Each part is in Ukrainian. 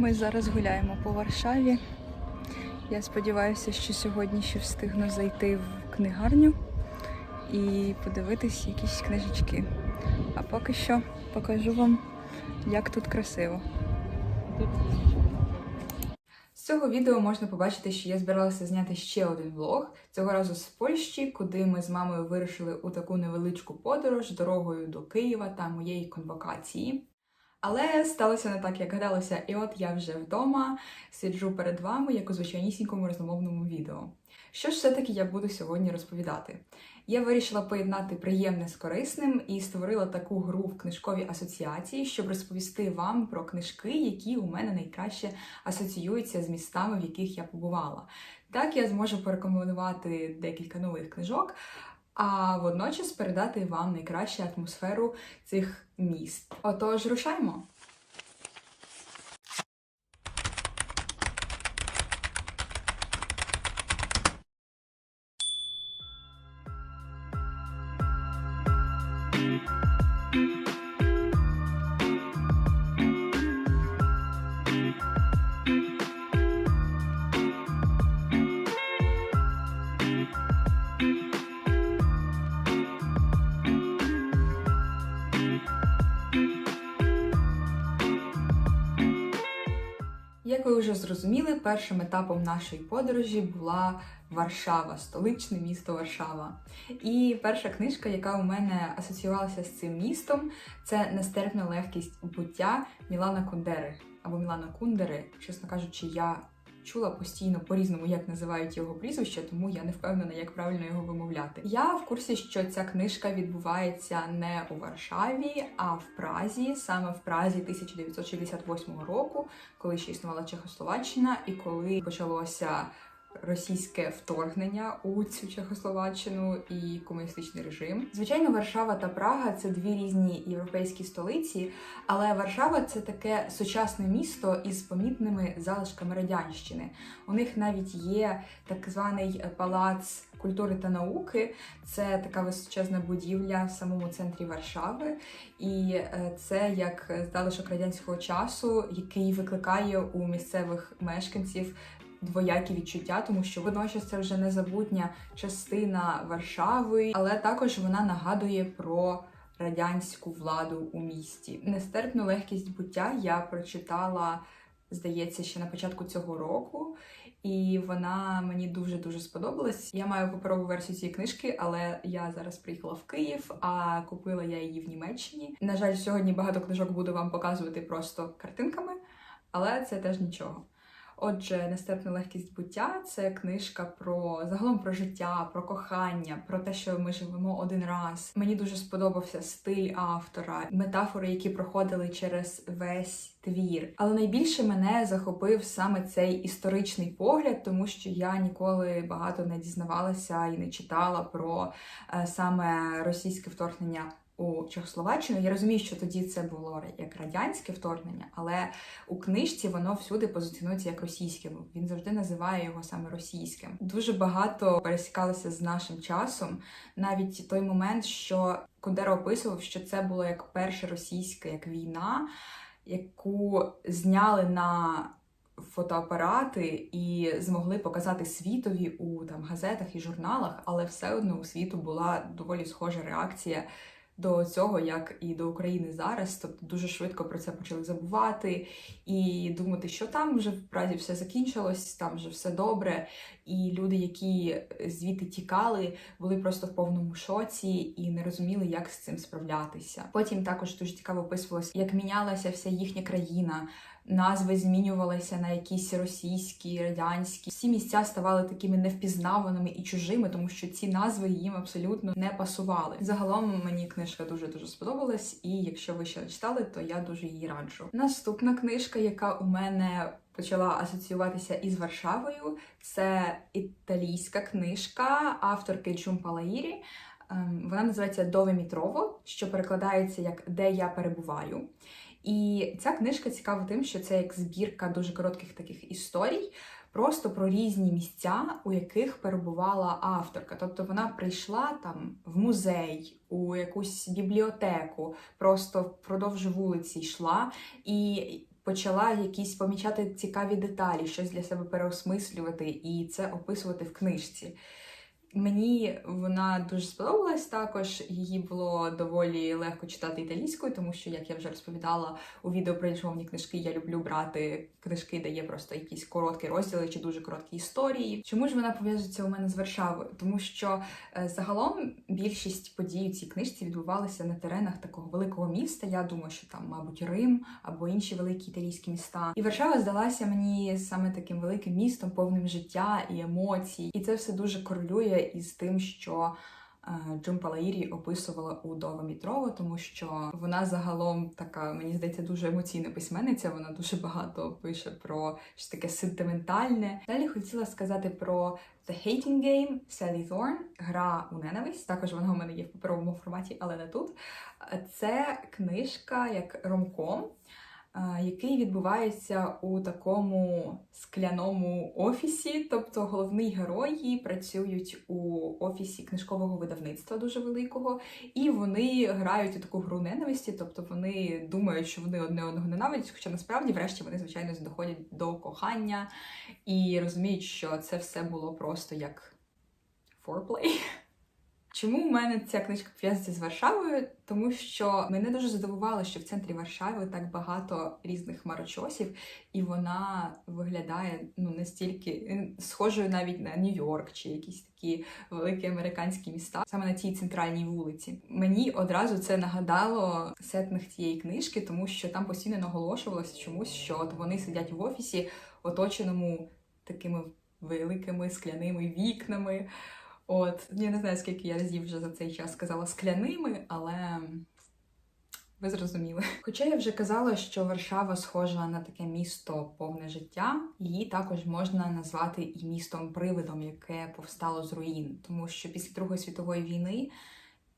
Ми зараз гуляємо по Варшаві. Я сподіваюся, що сьогодні ще встигну зайти в книгарню і подивитись якісь книжечки. А поки що покажу вам, як тут красиво. З цього відео можна побачити, що я збиралася зняти ще один влог, цього разу з Польщі, куди ми з мамою вирушили у таку невеличку подорож дорогою до Києва та моєї конвокації. Але сталося не так, як гадалося, і от я вже вдома сиджу перед вами, як у звичайнісінькому розмовному відео. Що ж все-таки я буду сьогодні розповідати? Я вирішила поєднати приємне з корисним і створила таку гру в книжковій асоціації, щоб розповісти вам про книжки, які у мене найкраще асоціюються з містами, в яких я побувала. Так я зможу порекомендувати декілька нових книжок, а водночас передати вам найкращу атмосферу цих міст. Отож, рушаймо! Вже зрозуміли, першим етапом нашої подорожі була Варшава, столичне місто Варшава. І перша книжка, яка у мене асоціювалася з цим містом, це Нестерпна легкість буття Мілана Кундери або Мілана Кундери. Чесно кажучи, я чула постійно по-різному, як називають його прізвище, тому я не впевнена, як правильно його вимовляти. Я в курсі, що ця книжка відбувається не у Варшаві, а в Празі, саме в Празі 1968 року, коли ще існувала Чехословаччина, і коли почалося. Російське вторгнення у цю Чехословаччину і комуністичний режим. Звичайно, Варшава та Прага це дві різні європейські столиці, але Варшава це таке сучасне місто із помітними залишками радянщини. У них навіть є так званий палац культури та науки. Це така височезна будівля в самому центрі Варшави, і е, це як залишок радянського часу, який викликає у місцевих мешканців двоякі відчуття, тому що водночас це вже незабутня частина Варшави, але також вона нагадує про радянську владу у місті. Нестерпну легкість буття я прочитала, здається, ще на початку цього року. І вона мені дуже дуже сподобалась. Я маю паперову версію цієї книжки, але я зараз приїхала в Київ, а купила я її в Німеччині. На жаль, сьогодні багато книжок буду вам показувати просто картинками, але це теж нічого. Отже, нестерпна легкість буття це книжка про загалом про життя, про кохання, про те, що ми живемо один раз. Мені дуже сподобався стиль автора, метафори, які проходили через весь твір. Але найбільше мене захопив саме цей історичний погляд, тому що я ніколи багато не дізнавалася і не читала про е, саме російське вторгнення у Чехословаччину. Я розумію, що тоді це було як радянське вторгнення, але у книжці воно всюди позиціонується як російське. Він завжди називає його саме російським. Дуже багато пересікалося з нашим часом. Навіть той момент, що Кундера описував, що це було як перша російська як війна, яку зняли на Фотоапарати і змогли показати світові у там газетах і журналах, але все одно у світу була доволі схожа реакція до цього, як і до України зараз. Тобто дуже швидко про це почали забувати і думати, що там вже в Празі все закінчилось, там вже все добре. І люди, які звідти тікали, були просто в повному шоці і не розуміли, як з цим справлятися. Потім також дуже цікаво описувалось, як мінялася вся їхня країна. Назви змінювалися на якісь російські, радянські. Всі місця ставали такими невпізнаваними і чужими, тому що ці назви їм абсолютно не пасували. Загалом мені книжка дуже дуже сподобалась, і якщо ви ще не читали, то я дуже її раджу. Наступна книжка, яка у мене почала асоціюватися із Варшавою, це італійська книжка авторки Джумпа Лаїрі. Ем, Вона називається Дове Мітрово, що перекладається як Де я перебуваю. І ця книжка цікава тим, що це як збірка дуже коротких таких історій, просто про різні місця, у яких перебувала авторка. Тобто вона прийшла там в музей, у якусь бібліотеку, просто впродовж вулиці йшла і почала якісь помічати цікаві деталі, щось для себе переосмислювати і це описувати в книжці. Мені вона дуже сподобалась також. Її було доволі легко читати італійською, тому що, як я вже розповідала у відео про іншомовні книжки, я люблю брати книжки, де є просто якісь короткі розділи чи дуже короткі історії. Чому ж вона пов'язується у мене з Варшавою? Тому що е, загалом більшість подій у цій книжці відбувалися на теренах такого великого міста. Я думаю, що там, мабуть, Рим або інші великі італійські міста. І Варшава здалася мені саме таким великим містом, повним життя і емоцій. І це все дуже корелює із тим, що е, Джумпа описувала у Дова Мітрово, тому що вона загалом така, мені здається, дуже емоційна письменниця. Вона дуже багато пише про щось таке сентиментальне. Далі хотіла сказати про The Hating Game Sally Thorne, гра у ненависть. Також вона у мене є в паперовому форматі, але не тут. Це книжка як ромком. Який відбувається у такому скляному офісі, тобто головні герої працюють у офісі книжкового видавництва дуже великого, і вони грають у таку гру ненависті, тобто вони думають, що вони одне одного ненавидять, хоча насправді, врешті, вони звичайно доходять до кохання і розуміють, що це все було просто як foreplay. Чому в мене ця книжка пов'язується з Варшавою? Тому що мене дуже здивувало, що в центрі Варшави так багато різних хмарочосів, і вона виглядає ну настільки е, схожою навіть на Нью-Йорк чи якісь такі великі американські міста, саме на цій центральній вулиці. Мені одразу це нагадало сетних цієї книжки, тому що там постійно наголошувалося чомусь, що от вони сидять в офісі, оточеному такими великими скляними вікнами. От, я не знаю, скільки я разів вже за цей час сказала скляними, але ви зрозуміли. Хоча я вже казала, що Варшава схожа на таке місто повне життя, її також можна назвати і містом-привидом, яке повстало з руїн, тому що після Другої світової війни.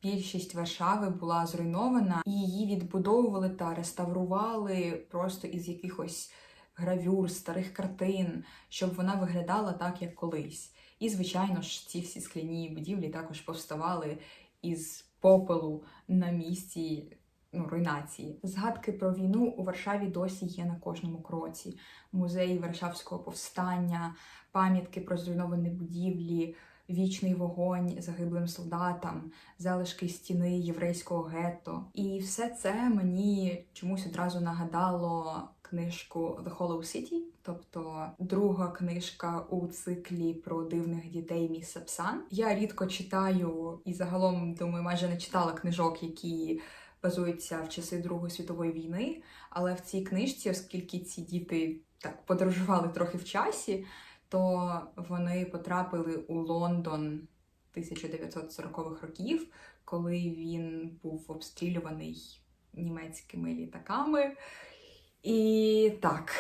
Більшість Варшави була зруйнована, і її відбудовували та реставрували просто із якихось гравюр, старих картин, щоб вона виглядала так, як колись. І, звичайно ж, ці всі скляні будівлі також повставали із попелу на місці ну, руйнації. Згадки про війну у Варшаві досі є на кожному кроці. Музеї Варшавського повстання, пам'ятки про зруйновані будівлі. Вічний вогонь загиблим солдатам, залишки стіни єврейського гетто. І все це мені чомусь одразу нагадало книжку The Hollow City, тобто друга книжка у циклі про дивних дітей Міса Псан. Я рідко читаю і загалом думаю, майже не читала книжок, які базуються в часи Другої світової війни. Але в цій книжці, оскільки ці діти так подорожували трохи в часі, то вони потрапили у Лондон 1940-х років, коли він був обстрілюваний німецькими літаками. І так,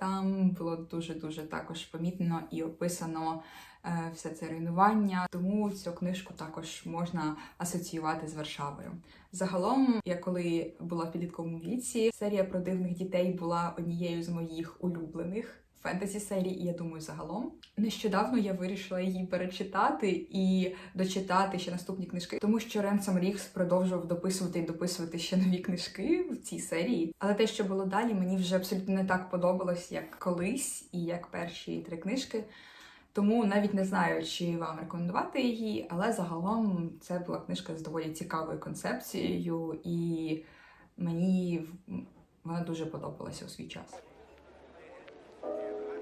там було дуже-дуже також помітно і описано е, все це руйнування, тому цю книжку також можна асоціювати з Варшавою. Загалом, я коли була в підлітковому віці, серія про дивних дітей була однією з моїх улюблених фентезі серій, і я думаю, загалом. Нещодавно я вирішила її перечитати і дочитати ще наступні книжки, тому що Ренсом Рігс продовжував дописувати і дописувати ще нові книжки в цій серії. Але те, що було далі, мені вже абсолютно не так подобалось, як колись, і як перші три книжки. Тому навіть не знаю, чи вам рекомендувати її, але загалом це була книжка з доволі цікавою концепцією, і мені вона дуже подобалася у свій час. Amen.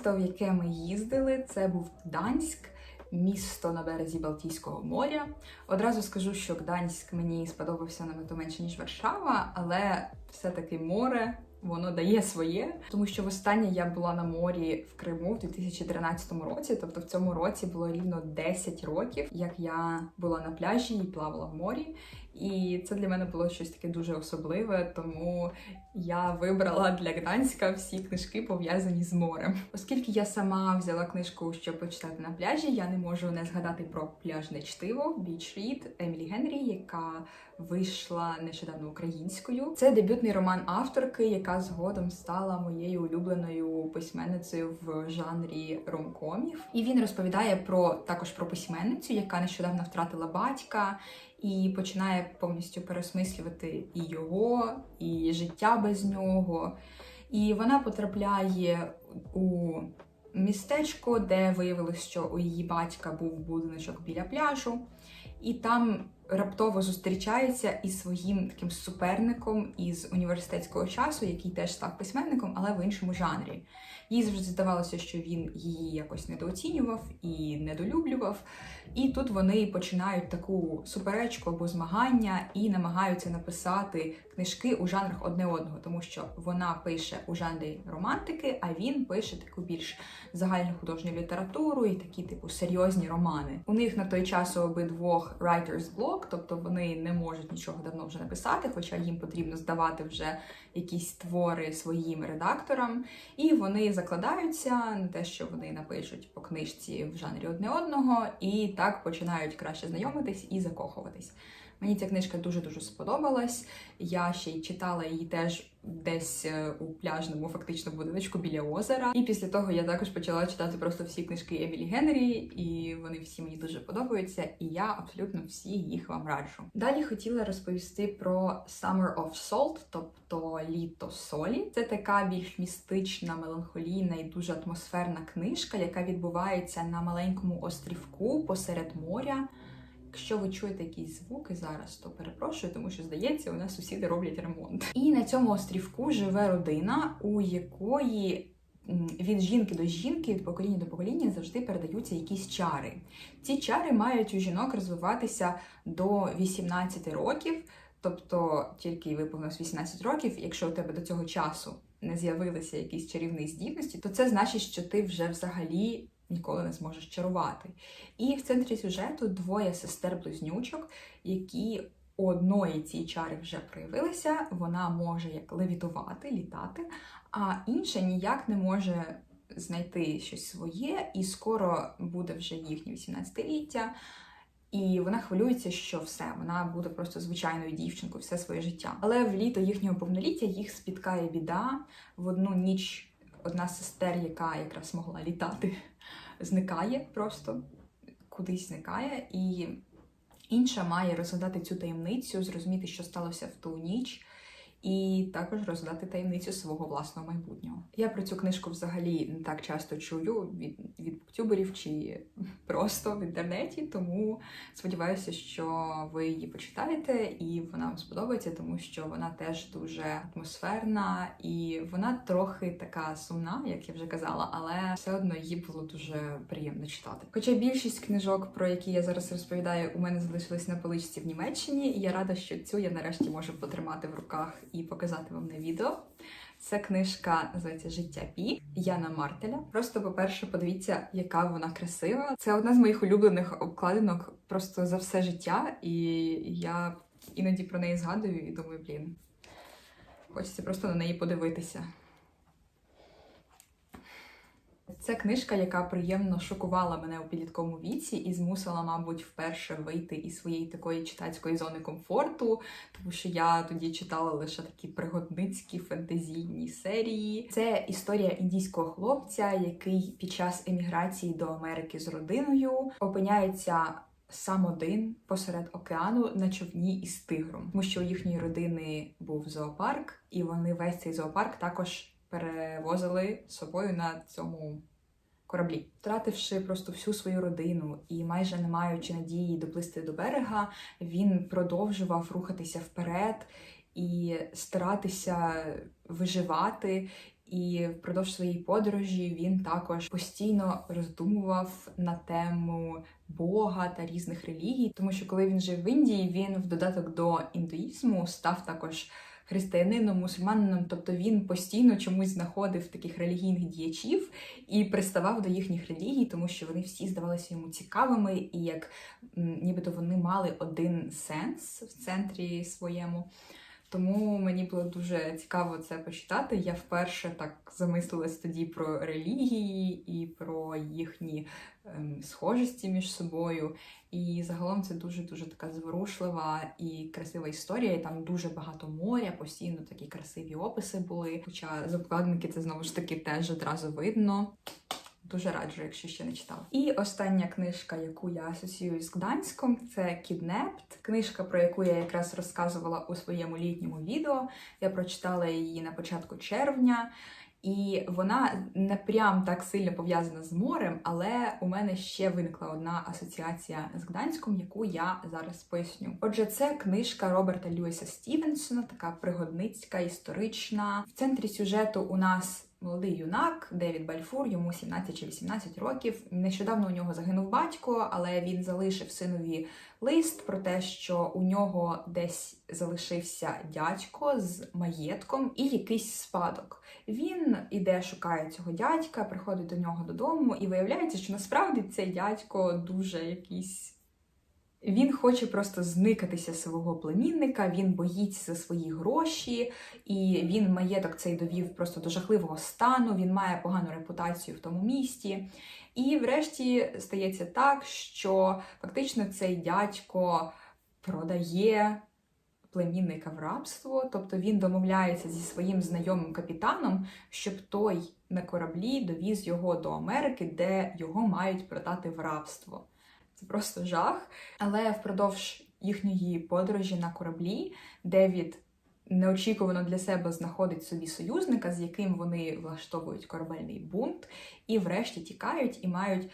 Місто, в яке ми їздили, це був Гданськ, місто на березі Балтійського моря. Одразу скажу, що Гданськ мені сподобався набагато менше, ніж Варшава, але все-таки море воно дає своє, тому що востаннє я була на морі в Криму в 2013 році. Тобто в цьому році було рівно 10 років, як я була на пляжі і плавала в морі. І це для мене було щось таке дуже особливе, тому я вибрала для Гданська всі книжки пов'язані з морем. Оскільки я сама взяла книжку, щоб почитати на пляжі, я не можу не згадати про пляжне чтиво Beach Read Емілі Генрі, яка вийшла нещодавно українською. Це дебютний роман авторки, яка згодом стала моєю улюбленою письменницею в жанрі ромкомів. І він розповідає про також про письменницю, яка нещодавно втратила батька. І починає повністю переосмислювати і його, і життя без нього. І вона потрапляє у містечко, де виявилось, що у її батька був будиночок біля пляжу, і там раптово зустрічається із своїм таким суперником із університетського часу, який теж став письменником, але в іншому жанрі. Їй завжди здавалося, що він її якось недооцінював і недолюблював. І тут вони починають таку суперечку або змагання і намагаються написати книжки у жанрах одне одного, тому що вона пише у жанрі романтики, а він пише таку більш загальну художню літературу і такі, типу, серйозні романи. У них на той час у обидвох writer's block, тобто вони не можуть нічого давно вже написати, хоча їм потрібно здавати вже якісь твори своїм редакторам, і вони закладаються на те, що вони напишуть по книжці в жанрі одне одного, і так починають краще знайомитись і закохуватись. Мені ця книжка дуже-дуже сподобалась. Я ще й читала її теж десь е, у пляжному, фактично, будиночку біля озера. І після того я також почала читати просто всі книжки Емілі Генрі, і вони всі мені дуже подобаються, і я абсолютно всі їх вам раджу. Далі хотіла розповісти про Summer of Salt, тобто літо солі. Це така більш містична, меланхолійна і дуже атмосферна книжка, яка відбувається на маленькому острівку посеред моря. Якщо ви чуєте якісь звуки зараз, то перепрошую, тому що здається, у нас сусіди роблять ремонт. І на цьому острівку живе родина, у якої від жінки до жінки, від покоління до покоління завжди передаються якісь чари. Ці чари мають у жінок розвиватися до 18 років, тобто тільки виповнилось 18 років, якщо у тебе до цього часу не з'явилися якісь чарівні здібності, то це значить, що ти вже взагалі ніколи не зможеш чарувати. І в центрі сюжету двоє сестер-близнючок, які у одної ці чари вже проявилися, вона може як левітувати, літати, а інша ніяк не може знайти щось своє, і скоро буде вже їхнє 18-ліття. І вона хвилюється, що все, вона буде просто звичайною дівчинкою все своє життя. Але в літо їхнього повноліття їх спіткає біда в одну ніч. Одна з сестер, яка якраз могла літати, зникає просто кудись зникає, і інша має розгадати цю таємницю, зрозуміти, що сталося в ту ніч, і також розгадати таємницю свого власного майбутнього. Я про цю книжку взагалі не так часто чую від, від буктюберів чи просто в інтернеті, тому сподіваюся, що ви її почитаєте і вона вам сподобається, тому що вона теж дуже атмосферна і вона трохи така сумна, як я вже казала, але все одно її було дуже приємно читати. Хоча більшість книжок, про які я зараз розповідаю, у мене залишились на поличці в Німеччині, і я рада, що цю я нарешті можу потримати в руках і показати вам на відео. Це книжка називається Життя Пі Яна Мартеля. Просто, по-перше, подивіться, яка вона красива. Це одна з моїх улюблених обкладинок просто за все життя, і я іноді про неї згадую і думаю, блін, хочеться просто на неї подивитися. Це книжка, яка приємно шокувала мене у підлітковому віці і змусила, мабуть, вперше вийти із своєї такої читацької зони комфорту, тому що я тоді читала лише такі пригодницькі фентезійні серії. Це історія індійського хлопця, який під час еміграції до Америки з родиною опиняється. Сам один посеред океану на човні із тигром, тому що у їхньої родини був зоопарк, і вони весь цей зоопарк також перевозили з собою на цьому кораблі, втративши просто всю свою родину і майже не маючи надії доплисти до берега, він продовжував рухатися вперед і старатися виживати. І впродовж своєї подорожі він також постійно роздумував на тему Бога та різних релігій, тому що коли він жив в Індії, він в додаток до індуїзму став також християнином, мусульманином, тобто він постійно чомусь знаходив таких релігійних діячів і приставав до їхніх релігій, тому що вони всі здавалися йому цікавими, і як нібито вони мали один сенс в центрі своєму. Тому мені було дуже цікаво це почитати. Я вперше так замислилась тоді про релігії і про їхні ем, схожості між собою. І загалом це дуже дуже така зворушлива і красива історія. І там дуже багато моря, постійно такі красиві описи були. Хоча з обкладинки це знову ж таки теж одразу видно. Дуже раджу, якщо ще не читав. І остання книжка, яку я асоціюю з Гданськом, це Кіднепт. Книжка, про яку я якраз розказувала у своєму літньому відео. Я прочитала її на початку червня. І вона не прям так сильно пов'язана з морем, але у мене ще виникла одна асоціація з Гданськом, яку я зараз поясню. Отже, це книжка Роберта Льюіса Стівенсона, така пригодницька, історична. В центрі сюжету у нас молодий юнак Девід Бальфур, йому 17 чи 18 років. Нещодавно у нього загинув батько, але він залишив синові лист про те, що у нього десь залишився дядько з маєтком і якийсь спадок. Він іде, шукає цього дядька, приходить до нього додому, і виявляється, що насправді цей дядько дуже якийсь. Він хоче просто зникатися свого племінника, він боїться за свої гроші, і він маєток цей довів просто до жахливого стану. Він має погану репутацію в тому місті. І врешті стається так, що фактично цей дядько продає племінника в рабство, тобто він домовляється зі своїм знайомим капітаном, щоб той на кораблі довіз його до Америки, де його мають продати в рабство. Це просто жах. Але впродовж їхньої подорожі на кораблі Девід неочікувано для себе знаходить собі союзника, з яким вони влаштовують корабельний бунт, і врешті тікають і мають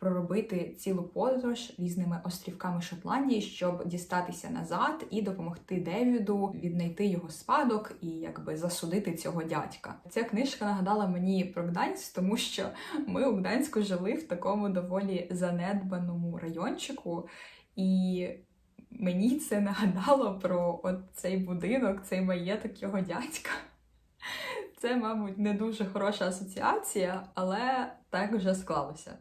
проробити цілу подорож різними острівками Шотландії, щоб дістатися назад і допомогти Девіду віднайти його спадок і якби засудити цього дядька. Ця книжка нагадала мені про Гданськ, тому що ми у Гданську жили в такому доволі занедбаному райончику, і мені це нагадало про от цей будинок, цей маєток його дядька. Це, мабуть, не дуже хороша асоціація, але так вже склалося.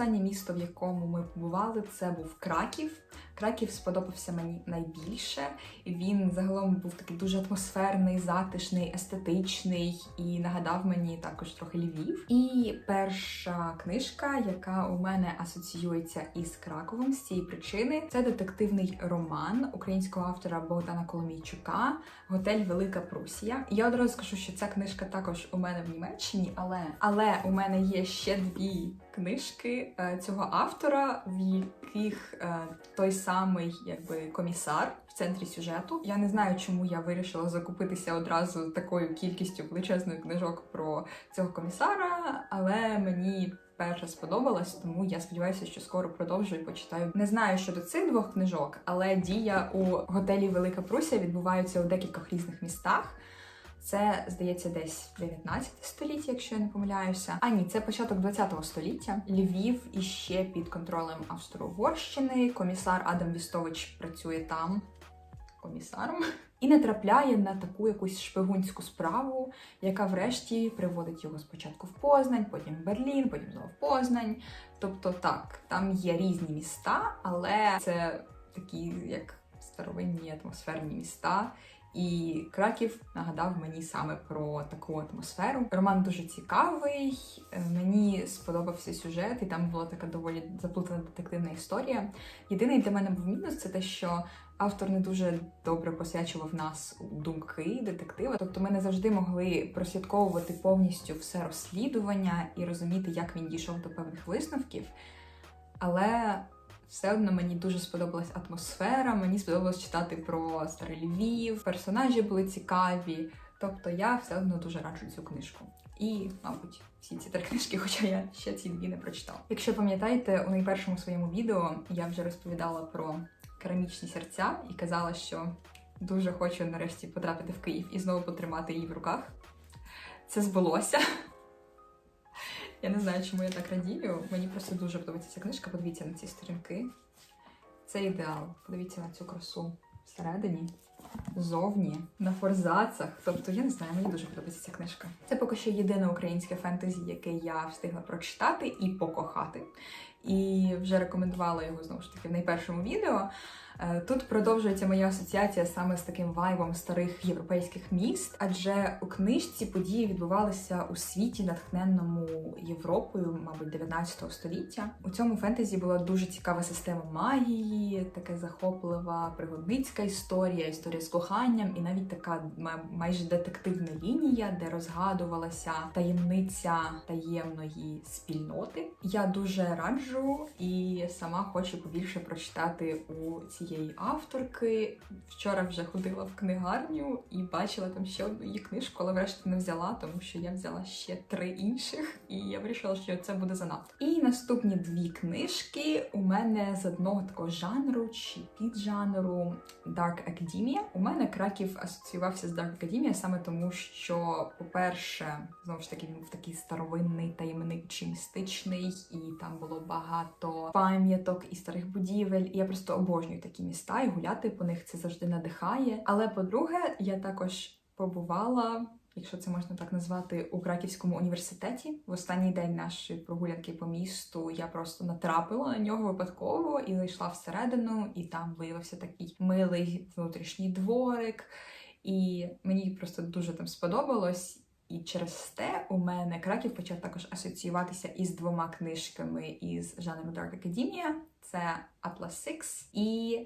Останнє місто, в якому ми побували, це був Краків. Краків сподобався мені найбільше. Він загалом був такий дуже атмосферний, затишний, естетичний і нагадав мені також трохи Львів. І перша книжка, яка у мене асоціюється із Краковом з цієї причини, це детективний роман українського автора Богдана Коломійчука Готель Велика Прусія. Я одразу скажу, що ця книжка також у мене в Німеччині, але але у мене є ще дві книжки е, цього автора, в яких е, той самий якби комісар в центрі сюжету. Я не знаю, чому я вирішила закупитися одразу такою кількістю величезних книжок про цього комісара, але мені. Перша сподобалась, тому я сподіваюся, що скоро продовжу і почитаю. Не знаю щодо цих двох книжок, але дія у готелі Велика Прусія відбувається у декількох різних містах. Це, здається, десь 19 століття, якщо я не помиляюся. А ні, це початок 20 століття. Львів іще під контролем Австро-Угорщини. Комісар Адам Вістович працює там комісаром і натрапляє на таку якусь шпигунську справу, яка врешті приводить його спочатку в Познань, потім в Берлін, потім знову в Познань. Тобто, так, там є різні міста, але це такі як старовинні атмосферні міста. І Краків нагадав мені саме про таку атмосферу. Роман дуже цікавий. е, Мені сподобався сюжет, і там була така доволі заплутана детективна історія. Єдиний для мене був мінус це те, що автор не дуже добре посвячував нас думки детектива. Тобто, ми не завжди могли прослідковувати повністю все розслідування і розуміти, як він дійшов до певних висновків. Але все одно мені дуже сподобалась атмосфера. Мені сподобалось читати про старий Львів, персонажі були цікаві. Тобто я все одно дуже раджу цю книжку. І, мабуть, всі ці три книжки, хоча я ще ці дві не прочитала. Якщо пам'ятаєте, у найпершому своєму відео я вже розповідала про керамічні серця і казала, що дуже хочу нарешті потрапити в Київ і знову потримати її в руках. Це збулося. Я не знаю, чому я так радію. Мені просто дуже подобається ця книжка. Подивіться на ці сторінки. Це ідеал. Подивіться на цю красу всередині, зовні, на форзацах. Тобто, я не знаю, мені дуже подобається ця книжка. Це поки що єдине українське фентезі, яке я встигла прочитати і покохати. І вже рекомендувала його знову ж таки в найпершому відео. Е, Тут продовжується моя асоціація саме з таким вайбом старих європейських міст, адже у книжці події відбувалися у світі, натхненному Європою, мабуть, 19 століття. У цьому фентезі була дуже цікава система магії, така захоплива пригодницька історія, історія з коханням, і навіть така майже детективна лінія, де розгадувалася таємниця таємної спільноти. Я дуже раджу і сама хочу побільше прочитати у цієї авторки. Вчора вже ходила в книгарню і бачила там ще одну її книжку, але врешті не взяла, тому що я взяла ще три інших, і я вирішила, що це буде занадто. І наступні дві книжки у мене з одного такого жанру чи піджанру Dark Academia. У мене Краків асоціювався з Dark Academia саме тому, що, по-перше, знову ж таки, він був такий старовинний, таємничий, містичний, і там було багато пам'яток і старих будівель. І я просто обожнюю такі міста, і гуляти по них це завжди надихає. Але по-друге, я також побувала. Якщо це можна так назвати, у Краківському університеті в останній день нашої прогулянки по місту я просто натрапила на нього випадково і зайшла всередину, і там виявився такий милий внутрішній дворик. І мені просто дуже там сподобалось. І через те у мене Краків почав також асоціюватися із двома книжками із жанру Dark Academia. Це Atlas Six і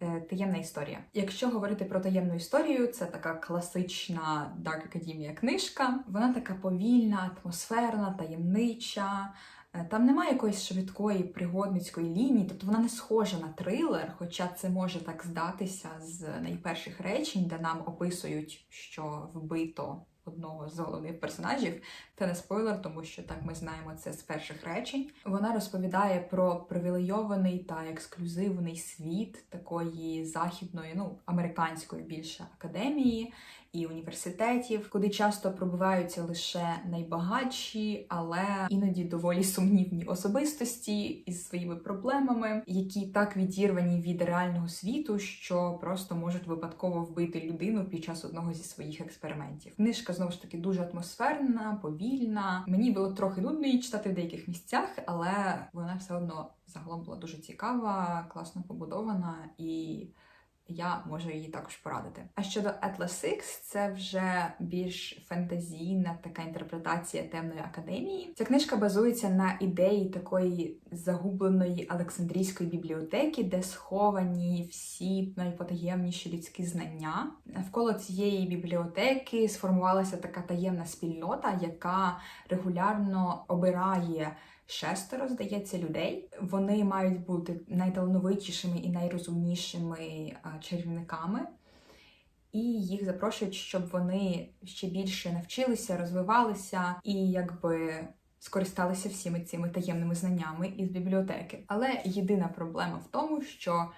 е, Таємна історія. Якщо говорити про таємну історію, це така класична Dark Academia книжка. Вона така повільна, атмосферна, таємнича. Е, Там немає якоїсь швидкої пригодницької лінії, тобто вона не схожа на трилер, хоча це може так здатися з найперших речень, де нам описують, що вбито одного з головних персонажів. Це не спойлер, тому що так ми знаємо це з перших речень. Вона розповідає про привілейований та ексклюзивний світ такої західної, ну американської більше академії і університетів, куди часто пробиваються лише найбагатші, але іноді доволі сумнівні особистості із своїми проблемами, які так відірвані від реального світу, що просто можуть випадково вбити людину під час одного зі своїх експериментів. Книжка знову ж таки дуже атмосферна, повільна. Мені було трохи нудно її читати в деяких місцях, але вона все одно загалом була дуже цікава, класно побудована і я можу її також порадити. А щодо Atlas Six, це вже більш фентезійна така інтерпретація темної академії. Ця книжка базується на ідеї такої загубленої Олександрійської бібліотеки, де сховані всі найпотаємніші людські знання. Навколо цієї бібліотеки сформувалася така таємна спільнота, яка регулярно обирає шестеро, здається, людей. Вони мають бути найталановитішими і найрозумнішими чарівниками. І їх запрошують, щоб вони ще більше навчилися, розвивалися і якби скористалися всіми цими таємними знаннями із бібліотеки. Але єдина проблема в тому, що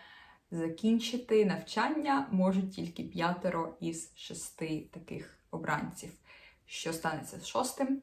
закінчити навчання можуть тільки п'ятеро із шести таких обранців. Що станеться з шостим?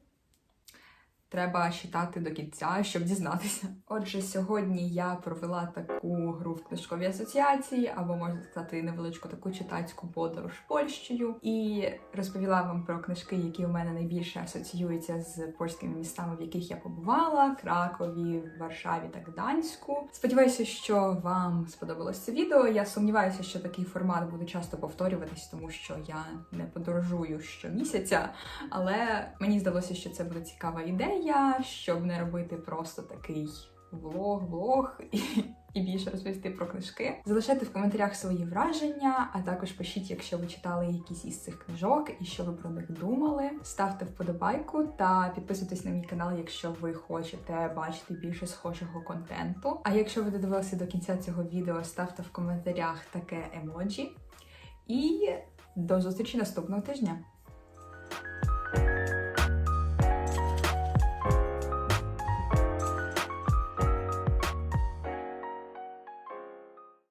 Треба читати до кінця, щоб дізнатися. Отже, сьогодні я провела таку гру в книжковій асоціації, або можна сказати, невеличку таку читацьку подорож Польщею, і розповіла вам про книжки, які у мене найбільше асоціюються з польськими містами, в яких я побувала: Кракові, Варшаві та Гданську. Сподіваюся, що вам сподобалось це відео. Я сумніваюся, що такий формат буде часто повторюватись, тому що я не подорожую щомісяця. Але мені здалося, що це буде цікава ідея, щоб не робити просто такий влог-влог і більше розповісти про книжки. Залишайте в коментарях свої враження, а також пишіть, якщо ви читали якісь із цих книжок і що ви про них думали. Ставте вподобайку та підписуйтесь на мій канал, якщо ви хочете бачити більше схожого контенту. А якщо ви додивилися до кінця цього відео, ставте в коментарях таке емоджі. І до зустрічі наступного тижня.